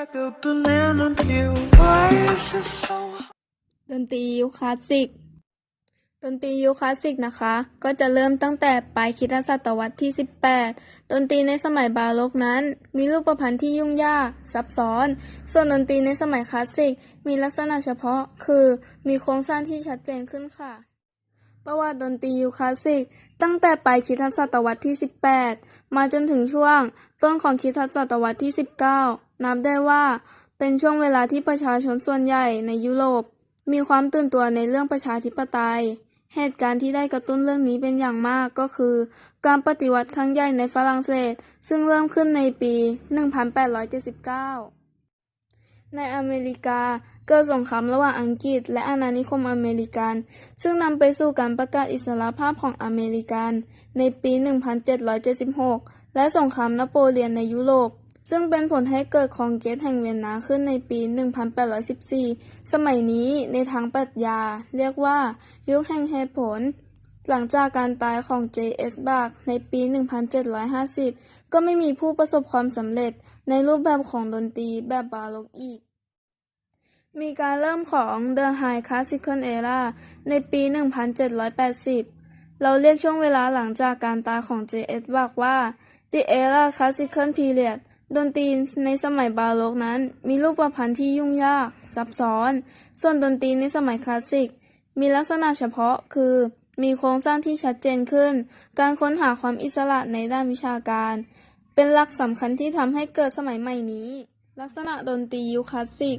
ดนตรียุคคลาสสิก ดนตรียุคคลาสสิกนะคะ ก็จะเริ่มตั้งแต่ปลายคริสตศตวรรษที่ 18 ดนตรีในสมัยบาโรกนั้น มีรูปประพันธ์ที่ยุ่งยาก ซับซ้อน ส่วนดนตรีในสมัยคลาสสิก มีลักษณะเฉพาะ คือมีโครงสร้างที่ชัดเจนขึ้นค่ะ ประวัติดนตรียุคคลาสสิก ตั้งแต่ปลายคริสตศตวรรษที่ 18 มาจนถึงช่วงต้นของคริสตศตวรรษที่ 19 นับได้ว่าเป็นช่วงเวลาที่ประชาชนส่วนใหญ่ในยุโรป มีความตื่นตัวในเรื่องประชาธิปไตย เหตุการณ์ที่ได้กระตุ้นเรื่องนี้เป็นอย่างมากก็คือ การปฏิวัติครั้งใหญ่ในฝรั่งเศส ซึ่งเริ่มขึ้นในปี 1879 ในอเมริกาเกิดสงครามระหว่างอังกฤษ และอาณานิคมอเมริกัน ซึ่งนำไปสู่การประกาศอิสรภาพของอเมริกัน ในปี 1776 และสงครามนโปเลียนในยุโรป ซึ่งเป็นผลให้เกิดคองเกสแห่งเวียนนาขึ้นในปี 1814 สมัยนี้ในทางปรัชญาเรียกว่า ยุคแห่งเหตุผล หลังจากการตายของ J.S. บาร์กในปี 1750 ก็ไม่มีผู้ประสบความสำเร็จในรูปแบบของดนตรีแบบบาโรกอีกมีการเริ่มของ The High Classical Era ในปี 1780 เราเรียกช่วงเวลาหลังจากการตายของ J.S. บาร์กว่า The Era Classical Period ดนตรีในสมัยบาโรกนั้น มีรูปประพันธ์ที่ยุ่งยาก ซับซ้อน ส่วนดนตรีในสมัยคลาสสิก มีลักษณะเฉพาะคือ มีโครงสร้างที่ชัดเจนขึ้น การค้นหาความอิสระในด้านวิชาการ เป็นหลักสำคัญที่ทำให้เกิดสมัยใหม่นี้ ลักษณะดนตรียุคคลาสสิก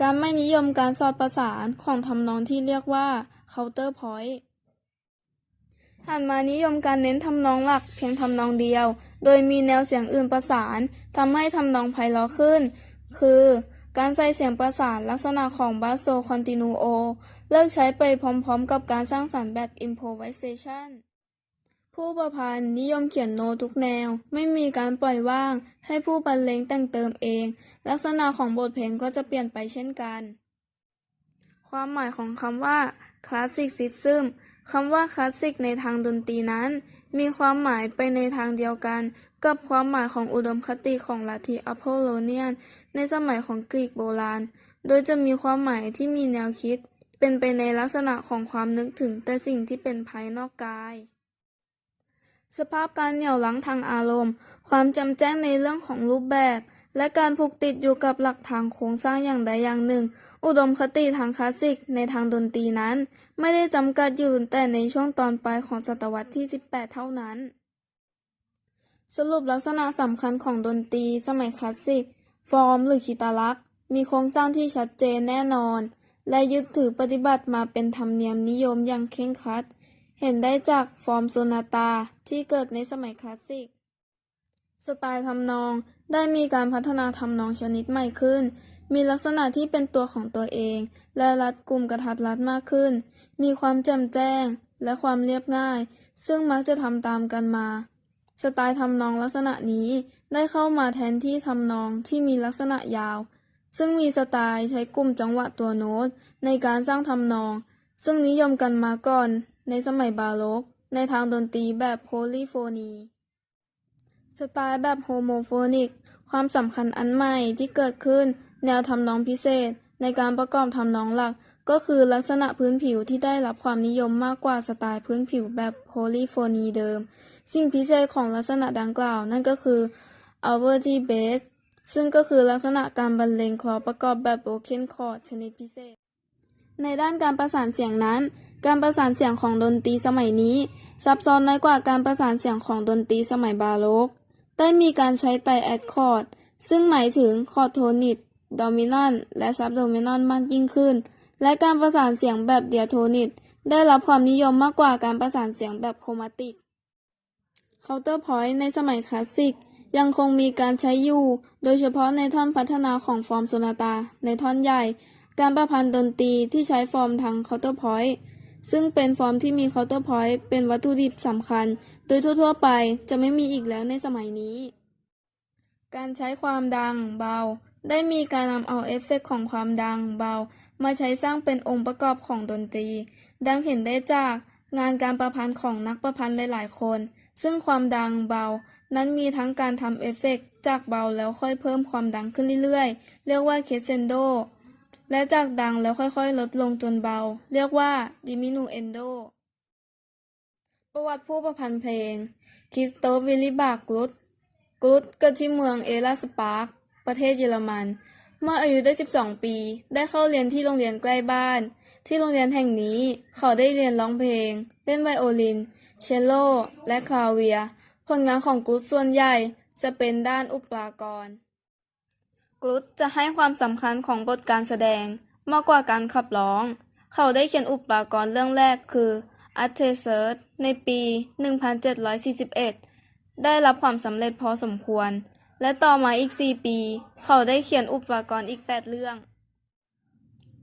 การไม่นิยมการสอดประสานของทำนองที่เรียกว่า counterpoint หันมานิยมการเน้นทำนองหลักเพียงทำนองเดียว โดยมีแนวเสียงอื่นประสานทำให้ทำนองไพเราะขึ้น คือการใส่เสียงประสานลักษณะของบาโซคอนตินูโอเลิกใช้ไปพร้อมๆ กับการสร้างสรรค์แบบ improvisation ผู้ประพันธ์นิยมเขียนโน้ตทุกแนว ไม่มีการปล่อยว่าง ให้ผู้บรรเลงแต่งเติมเอง ลักษณะของบทเพลงก็จะเปลี่ยนไปเช่นกัน ความหมายของคำว่า classicism คำว่าคลาสสิกในทางดนตรีนั้น มีความหมายไปในทางเดียวกัน กับความหมายของอุดมคติของลัทธิอโพโลเนียน ในสมัยของกรีกโบราณ โดยจะมีความหมายที่มีแนวคิด เป็นไปในลักษณะของความนึกถึงแต่สิ่งที่เป็นภายนอกกาย สภาพการเหนี่ยวลังทางอารมณ์ ความจำแจ้งในเรื่องของรูปแบบ และการผูกติดอยู่กับหลักทางโครงสร้างอย่างใดอย่างหนึ่ง อุดมคติทางคลาสสิกในทางดนตรีนั้น ไม่ได้จำกัดอยู่แต่ในช่วงตอนปลายของศตวรรษที่ 18 เท่านั้น สรุปลักษณะสำคัญของดนตรีสมัยคลาสสิก ฟอร์มหรือคีตาลักษ์มีโครงสร้างที่ชัดเจนแน่นอน และยึดถือปฏิบัติมาเป็นธรรมเนียมนิยมอย่างเคร่งครัด เห็นได้จากฟอร์มโซนาตาที่เกิดในสมัยคลาสสิก สไตล์ทำนอง ได้มีการพัฒนาทำนองชนิดใหม่ขึ้น มีลักษณะที่เป็นตัวของตัวเอง และรัดกลุ่มกระทัดรัดมากขึ้น มีความแจ่มแจ้ง และความเรียบง่าย ซึ่งมักจะทำตามกันมา สไตล์ทำนองลักษณะนี้ได้เข้ามาแทนที่ทำนองที่มีลักษณะยาว ซึ่งมีสไตล์ใช้กลุ่มจังหวะตัวโน้ต ในการสร้างทำนอง ซึ่งนิยมกันมาก่อนในสมัยบาโรกในทางดนตรีแบบโพลีโฟนี สไตล์แบบโฮโมโฟนิก ความสำคัญอันใหม่ที่เกิดขึ้น แนวทำนองพิเศษ ในการประกอบทำนองหลัก ก็คือลักษณะพื้นผิวที่ได้รับความนิยมมากกว่าสไตล์พื้นผิวแบบโพลีโฟนีเดิม สิ่งพิเศษของลักษณะดังกล่าว นั่นก็คือ Alberti bass ซึ่งก็คือลักษณะการบรรเลงคลอประกอบแบบ broken chord ชนิดพิเศษ ในด้านการประสานเสียงนั้น การประสานเสียงของดนตรีสมัยนี้ ซับซ้อนน้อยกว่าการประสานเสียงของดนตรีสมัยบาโรก ได้มีการใช้ไตแอดคอร์ด ซึ่งหมายถึงคอร์ดโทนิตโดมินอนและซับโดมินอนมากยิ่งขึ้น และการประสานเสียงแบบเดียโทนิตได้รับความนิยมมากกว่าการประสานเสียงแบบโครมาติกเคาน์เตอร์พอยต์ในสมัยคลาสสิก ยังคงมีการใช้อยู่ โดยเฉพาะในท่อนพัฒนาของฟอร์มโซนาตา ในท่อนใหญ่ การประพันธ์ดนตรีที่ใช้ฟอร์มทางเคาน์เตอร์พอยต์ ซึ่งเป็นฟอร์มที่มีเคาน์เตอร์พอยต์เป็นวัตถุดิบสำคัญ โดยทั่ว ๆ ไปจะไม่มีอีกแล้วในสมัยนี้ การใช้ความดังเบา ได้มีการนำเอาเอฟเฟกต์ของความดังเบา มาใช้สร้างเป็นองค์ประกอบของดนตรี ดังเห็นได้จากงานการประพันธ์ของนักประพันธ์หลายๆคน ซึ่งความดังเบา นั้นมีทั้งการทำเอฟเฟกต์จากเบาแล้วค่อยเพิ่มความดังขึ้นเรื่อยๆ เรียกว่าเคสเซนโด และจากดังแล้วค่อยๆ ลดลงจนเบา เรียกว่าดิมินูเอนโดประวัติผู้ประพันธ์เพลง คริสโตวิลิบาร์กรุตกรุตเกิดที่เมืองเอลาสปาร์กประเทศเยอรมัน เมื่ออายุได้ 12 ปี ได้เข้าเรียนที่โรงเรียนใกล้บ้าน ที่โรงเรียนแห่งนี้เขาได้เรียนร้องเพลง เล่นไวโอลิน เชลโล และคลาเวีย ผลงานของกรุตส่วนใหญ่จะเป็นด้านอุปกรณ์ กรุตจะให้ความสำคัญของบทการแสดงมากกว่าการขับร้อง เขาได้เขียนอุปกรณ์เรื่องแรกคือ a r t e s e r ในปี 1741 ได้รับความสำเร็จพอสมควร และต่อมาอีก 4 ปี เขาได้เขียนอุปกรณ์อีก 8 เรื่อง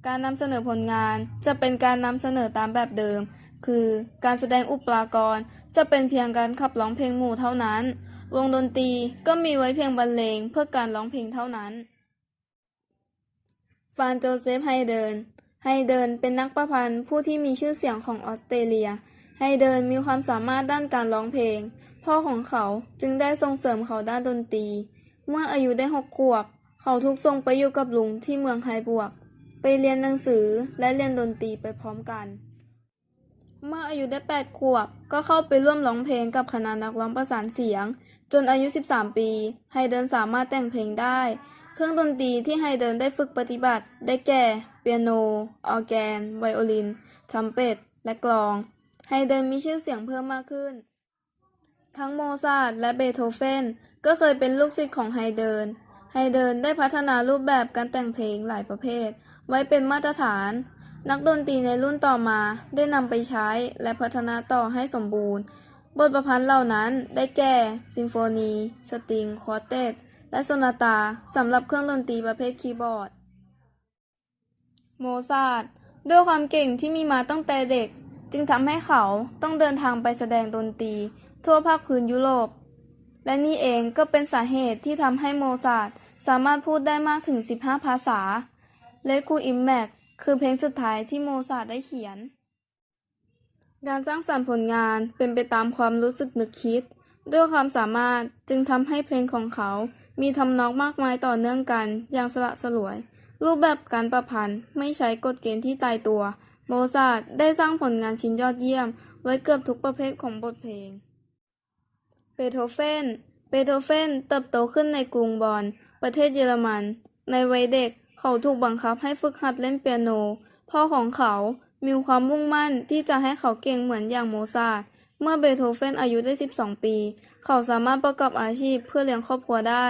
การนำเสนอผลงานจะเป็นการนำเสนอตามแบบเดิม คือการแสดงอุปกรณ์จะเป็นเพียงการขับร้องเพลงหมู่เท่านั้น วงดนตรีก็มีไว้เพียงบรรเลงเพื่อการร้องเพลงเท่านั้น ฟานโจเซฟไฮเดินไฮเดินเป็นนักประพันธ์ผู้ที่มีชื่อเสียงของออสเตรเลีย ไฮเดินมีความสามารถด้านการร้องเพลง พ่อของเขาจึงได้ส่งเสริมเขาด้านดนตรี เมื่ออายุได้หกขวบ เขาถูกส่งไปอยู่กับลุงที่เมืองไฮบวก ไปเรียนหนังสือและเรียนดนตรีไปพร้อมกัน เมื่ออายุได้ 8 ขวบ ก็เข้าไปร่วมร้องเพลงกับคณะนักร้องประสานเสียง จนอายุ 13 ปี ไฮเดินสามารถแต่งเพลงได้ เครื่องดนตรีที่ไฮเดินได้ฝึกปฏิบัติ ได้แก่ เปียโน ออร์แกน ไวโอลินทรัมเป็ต และกลอง ไฮเดินมีชื่อเสียงเพิ่มมากขึ้น ทั้งโมซาร์ทและเบโธเฟนก็เคยเป็นลูกศิษย์ของไฮเดินไฮเดินได้พัฒนารูปแบบการแต่งเพลงหลายประเภท ไว้เป็นมาตรฐาน นักดนตรีในรุ่นต่อมาได้นำไปใช้และพัฒนาต่อให้สมบูรณ์ บทประพันธ์เหล่านั้นได้แก่ ซิมโฟนี สตริง ควอเตต และโซนาตาสำหรับเครื่องดนตรีประเภทคีย์บอร์ด โมซาร์ทด้วยความเก่งที่มีมาตั้งแต่เด็ก จึงทำให้เขาต้องเดินทางไปแสดงดนตรี ทั่วภาคพื้นยุโรป และนี่เองก็เป็นสาเหตุที่ทำให้โมซาร์ทสามารถพูดได้มากถึง 15 ภาษาแลคูอิมแมก คือเพลงสุดท้ายที่โมซาได้เขียน การสร้างสรรค์ผลงานเป็นไปตามความรู้สึกนึกคิด ด้วยความสามารถจึงทำให้เพลงของเขา มีทำนองมากมายต่อเนื่องกันอย่างสละสลวย รูปแบบการประพันธ์ไม่ใช้กฎเกณฑ์ที่ตายตัว โมซาได้สร้างผลงานชิ้นยอดเยี่ยม ไว้เกือบทุกประเภทของบทเพลง เบโธเฟน เบโธเฟนเติบโตขึ้นในกรุงบอนประเทศเยอรมัน ในวัยเด็ก เขาถูกบังคับให้ฝึกหัดเล่นเปียโน พ่อของเขามีความมุ่งมั่นที่จะให้เขาเก่งเหมือนอย่างโมซาร์เมื่อเบโธเฟนอายุได้ 12 ปี เขาสามารถประกอบอาชีพเพื่อเลี้ยงครอบครัวได้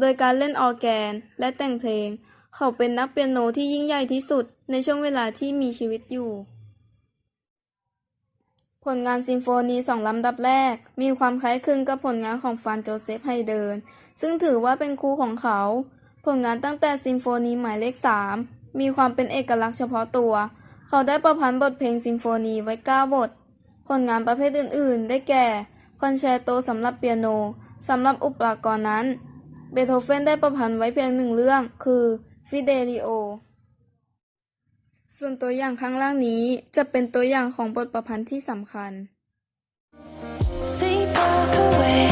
โดยการเล่นออร์แกนและแต่งเพลง เขาเป็นนักเปียโนที่ยิ่งใหญ่ที่สุดในช่วงเวลาที่มีชีวิตอยู่ ผลงานซิมโฟนีสองลำดับแรก มีความคล้ายคลึงกับผลงานของฟานโจเซฟไฮเดินซึ่งถือว่าเป็นครูของเขา ผลงานตั้งแต่ซิมโฟนีหมายเลขสามมีความเป็นเอกลักษณ์เฉพาะตัว เขาได้ประพันธ์บทเพลงซิมโฟนีไว้ 9 บท ผลงานประเภทอื่น ๆ ได้แก่คอนแชร์โตสำหรับเปียโนสำหรับอุปกรณ์นั้น เบโธเฟนได้ประพันธ์ไว้เพียงหนึ่งเรื่อง คือฟิเดริโอ ส่วนตัวอย่างข้างล่างนี้จะเป็นตัวอย่างของบทประพันธ์ที่สำคัญ Sleep away